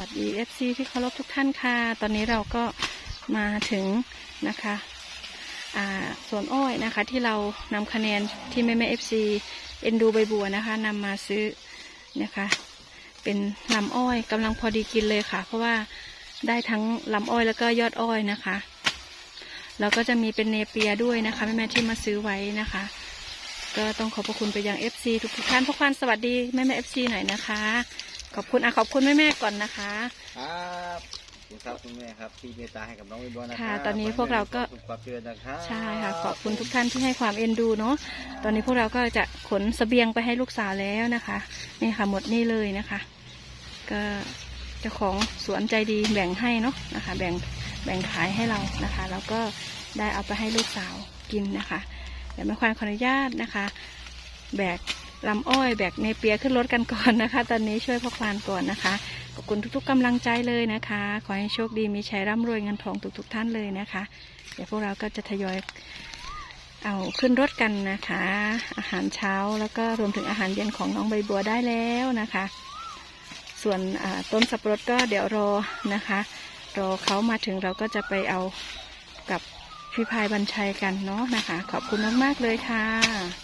วัสดี FC ที่เคารพทุกท่านค่ะ ตอนนี้เราก็มาถึงนะคะสวนอ้อยนะคะที่เรานำคะแนนที่แม่แม่ FC เอ็นดูใบบัวนะคะนำมาซื้อนะคะ เป็นลำอ้อยกำลังพอดีกินเลยค่ะ เพราะว่าได้ทั้งลำอ้อยแล้วก็ยอดอ้อยนะคะแล้วก็จะมีเป็นเนเปียด้วยนะคะแม่แม่ที่มาซื้อไว้นะคะ ก็ต้องขอบพระคุณไปยัง FC ทุกทุกท่านทุกท่านสวัสดีแม่แม่ FC หน่อยนะคะ ขอบคุณอะขอบคุณแม่แม่ๆก่อนนะคะ ครับขอบคุณครับคุณแม่ครับที่เมตตาให้กับน้องวิบอนะคค่ะรับตอนนี้พวกเราก็สุขความเจริญนะครับใช่ค่ะขอบคุณทุกท่านที่ให้ความเอ็นดูเนาะตอนนี้พวกเราก็จะขนเสบียงไปให้ลูกสาวแล้วนะคะนี่ค่ะหมดนี่เลยนะคะ ก็เจ้าของสวนใจดีแบ่งให้เนาะนะคะ แบ่งแบ่งขายให้เรานะคะ แล้วก็ได้เอาไปให้ลูกสาวกินนะคะเดี๋ยวแม่ควานขออนุญาตนะคะ แบก ลำอ้อยแบกเนเปียขึ้นรถกันก่อนนะคะ ตอนนี้ช่วยพ่อควานก่อนนะคะ ขอบคุณทุกๆกำลังใจเลยนะคะ ขอให้โชคดีมีชัยร่ำรวยเงินทองทุกๆท่านเลยนะคะ เดี๋ยวพวกเราก็จะทยอยเอาขึ้นรถกันนะคะ อาหารเช้าแล้วก็รวมถึงอาหารเย็นของน้องใบบัวได้แล้วนะคะ ส่วนต้นสับปะรดก็เดี๋ยวรอนะคะรอเขามาถึงเราก็จะไปเอากับพี่พายบัญชัยกันเนาะนะคะ ขอบคุณมาก ๆ เลยค่ะ